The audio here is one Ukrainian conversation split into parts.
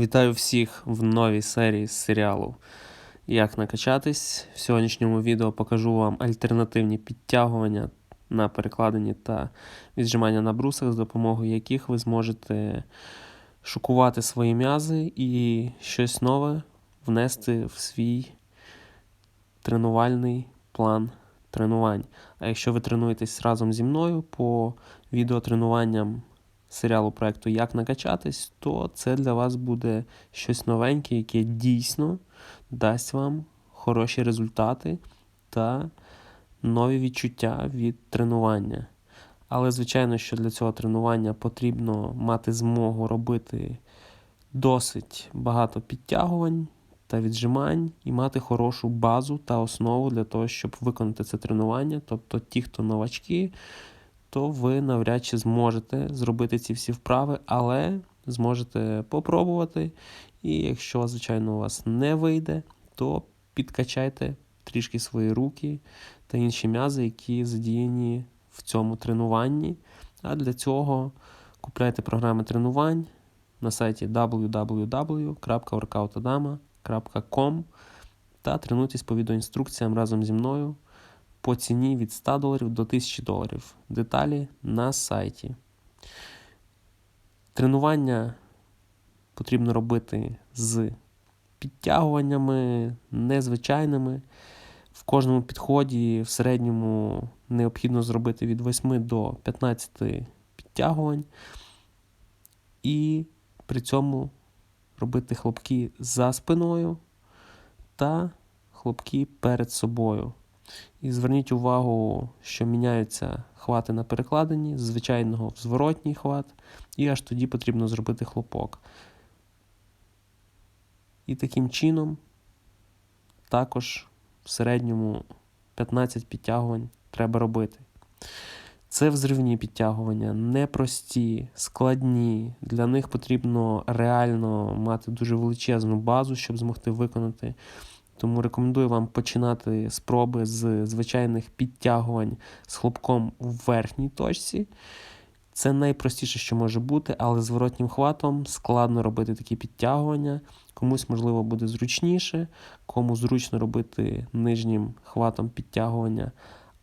Вітаю всіх в новій серії з серіалу Як накачатись. В сьогоднішньому відео покажу вам альтернативні підтягування на перекладині та віджимання на брусах, з допомогою яких ви зможете шокувати свої м'язи і щось нове внести в свій тренувальний план тренувань. А якщо ви тренуєтесь разом зі мною по відеотренуванням серіалу проекту Як накачатись, то це для вас буде щось новеньке, яке дійсно дасть вам хороші результати та нові відчуття від тренування. Але, звичайно, що для цього тренування потрібно мати змогу робити досить багато підтягувань та віджимань і мати хорошу базу та основу для того, щоб виконати це тренування. Тобто ті, хто новачки, то ви навряд чи зможете зробити ці всі вправи, але зможете попробувати. І якщо, звичайно, у вас не вийде, то підкачайте трішки свої руки та інші м'язи, які задіяні в цьому тренуванні. А для цього купляйте програми тренувань на сайті www.workoutadama.com та тренуйтесь по відеоінструкціям разом зі мною по ціні від 100 доларів до 1000 доларів. Деталі на сайті. Тренування потрібно робити з підтягуваннями незвичайними. В кожному підході в середньому необхідно зробити від 8 до 15 підтягувань. І при цьому робити хлопки за спиною та хлопки перед собою. І зверніть увагу, що міняються хвати на перекладині з звичайного в зворотній хват, і аж тоді потрібно зробити хлопок. І таким чином також в середньому 15 підтягувань треба робити. Це взривні підтягування, непрості, складні. Для них потрібно реально мати дуже величезну базу, щоб змогти виконати. Тому рекомендую вам починати спроби з звичайних підтягувань з хлопком в верхній точці. Це найпростіше, що може бути, але зворотнім хватом складно робити такі підтягування. Комусь, можливо, буде зручніше, кому зручно робити нижнім хватом підтягування.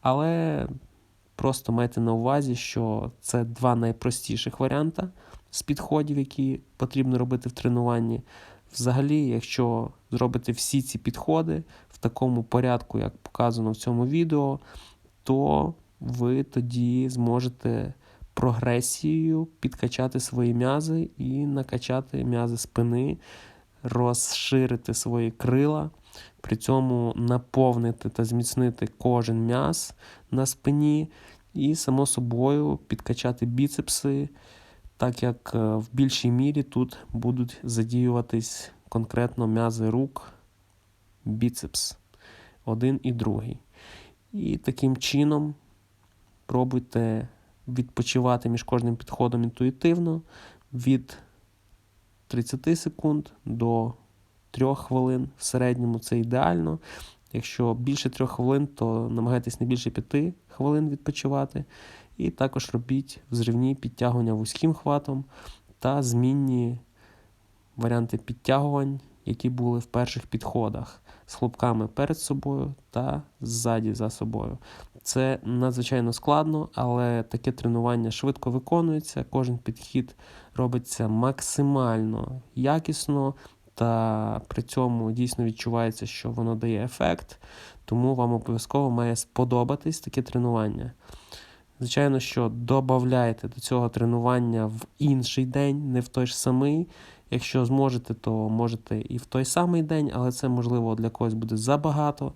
Але просто майте на увазі, що це два найпростіших варіанти з підходів, які потрібно робити в тренуванні. Взагалі, якщо зробите всі ці підходи в такому порядку, як показано в цьому відео, то ви тоді зможете прогресією підкачати свої м'язи і накачати м'язи спини, розширити свої крила, при цьому наповнити та зміцнити кожен м'яз на спині, і, само собою, підкачати біцепси так як е, в більшій мірі тут будуть задіюватись конкретно м'язи рук, біцепс, один і другий. І таким чином пробуйте відпочивати між кожним підходом інтуїтивно від 30 секунд до 3 хвилин. В середньому це ідеально. Якщо більше 3 хвилин, то намагайтесь не більше 5 хвилин відпочивати. І також робіть взривні підтягування вузьким хватом та змінні варіанти підтягувань, які були в перших підходах з хлопками перед собою та ззаді за собою. Це надзвичайно складно, але таке тренування швидко виконується. Кожен підхід робиться максимально якісно, та при цьому дійсно відчувається, що воно дає ефект, тому вам обов'язково має сподобатись таке тренування. Звичайно, що додавайте до цього тренування в інший день, не в той ж самий. Якщо зможете, то можете і в той самий день, але це, можливо, для когось буде забагато,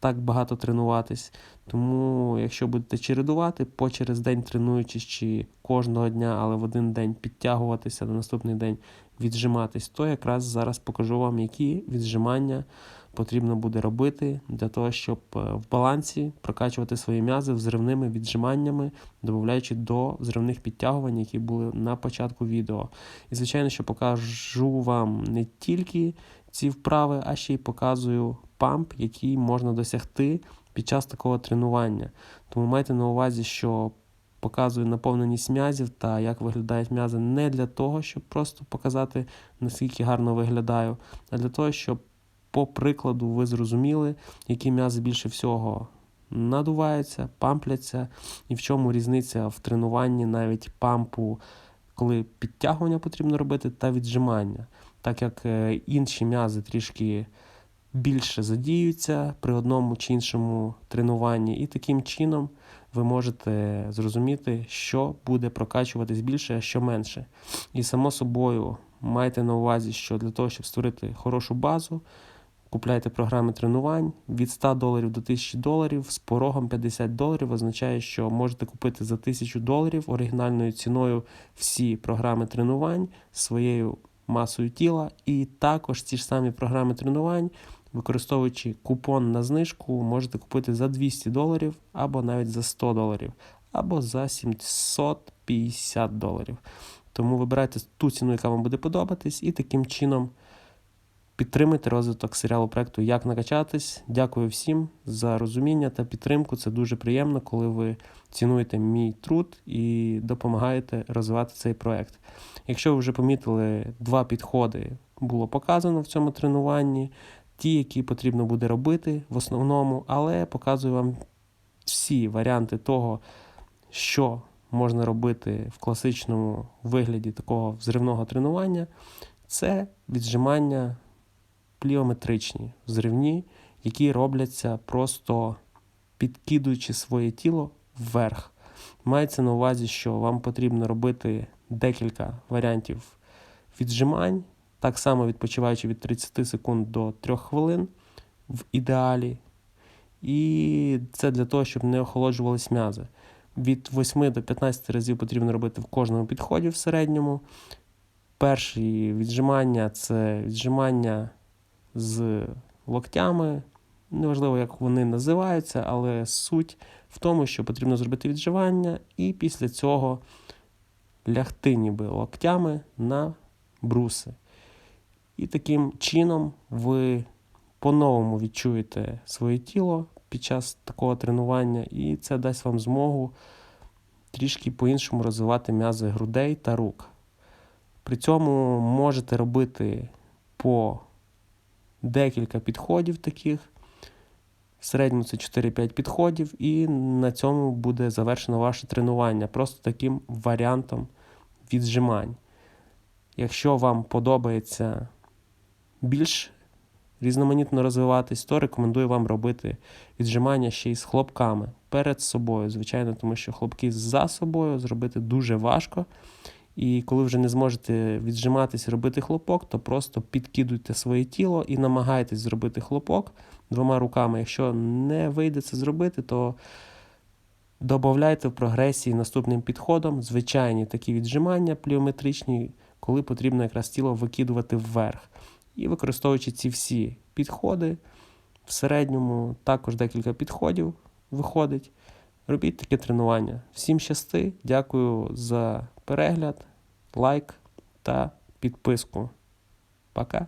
так багато тренуватись. Тому, якщо будете чередувати, по через день тренуючись чи кожного дня, але в один день підтягуватися, на наступний день віджиматись, то якраз зараз покажу вам, які віджимання потрібно буде робити для того, щоб е, в балансі прокачувати свої м'язи взривними віджиманнями, додаючи до взривних підтягувань, які були на початку відео. І, звичайно, що покажу вам не тільки ці вправи, а ще й показую памп, який можна досягти під час такого тренування. Тому майте на увазі, що показую наповненість м'язів та як виглядають м'язи не для того, щоб просто показати, наскільки гарно виглядаю, а для того, щоб по прикладу ви зрозуміли, які м'язи більше всього надуваються, пампляться, і в чому різниця в тренуванні навіть пампу, коли підтягування потрібно робити, та віджимання, так як е, інші м'язи трішки більше задіються при одному чи іншому тренуванні, і таким чином ви можете зрозуміти, що буде прокачуватись більше, а що менше. І само собою майте на увазі, що для того, щоб створити хорошу базу, купляйте програми тренувань від 100 доларів до 1000 доларів з порогом 50 доларів означає, що можете купити за 1000 доларів оригінальною ціною всі програми тренувань своєю масою тіла, і також ці ж самі програми тренувань. Використовуючи купон на знижку, можете купити за 200 доларів, або навіть за 100 доларів, або за 750 доларів. Тому вибирайте ту ціну, яка вам буде подобатись, і таким чином підтримуйте розвиток серіалу проекту Як накачатись. Дякую всім за розуміння та підтримку. Це дуже приємно, коли ви цінуєте мій труд і допомагаєте розвивати цей проект. Якщо ви вже помітили, два підходи було показано в цьому тренуванні ті, які потрібно буде робити в основному, але показую вам всі варіанти того, що можна робити в класичному вигляді такого взривного тренування. Це віджимання пліометричні, взривні, які робляться просто підкидуючи своє тіло вверх. Мається на увазі, що вам потрібно робити декілька варіантів віджимань, так само відпочиваючи від 30 секунд до 3 хвилин в ідеалі. І це для того, щоб не охолоджувались м'язи. Від 8 до 15 разів потрібно робити в кожному підході в середньому. Перші віджимання це віджимання з локтями. Неважливо, як вони називаються, але суть в тому, що потрібно зробити відживання, і після цього лягти ніби локтями на бруси. І таким чином ви по-новому відчуєте своє тіло під час такого тренування, і це дасть вам змогу трішки по-іншому розвивати м'язи грудей та рук. При цьому можете робити по декілька підходів таких. В середньому це 4-5 підходів, і на цьому буде завершено ваше тренування просто таким варіантом віджимань. Якщо вам подобається більш різноманітно розвиватись, то рекомендую вам робити віджимання ще й з хлопками перед собою. Звичайно, тому що хлопки за собою зробити дуже важко. І коли вже не зможете віджиматись, робити хлопок, то просто підкидуйте своє тіло і намагайтесь зробити хлопок двома руками. Якщо не вийде це зробити, то додавайте в прогресії наступним підходом звичайні такі віджимання пліометричні, коли потрібно якраз тіло викидувати вверх. І використовуючи ці всі підходи, в середньому також декілька підходів виходить. Робіть таке тренування. Всім щасти, дякую за перегляд, лайк та підписку. Пока!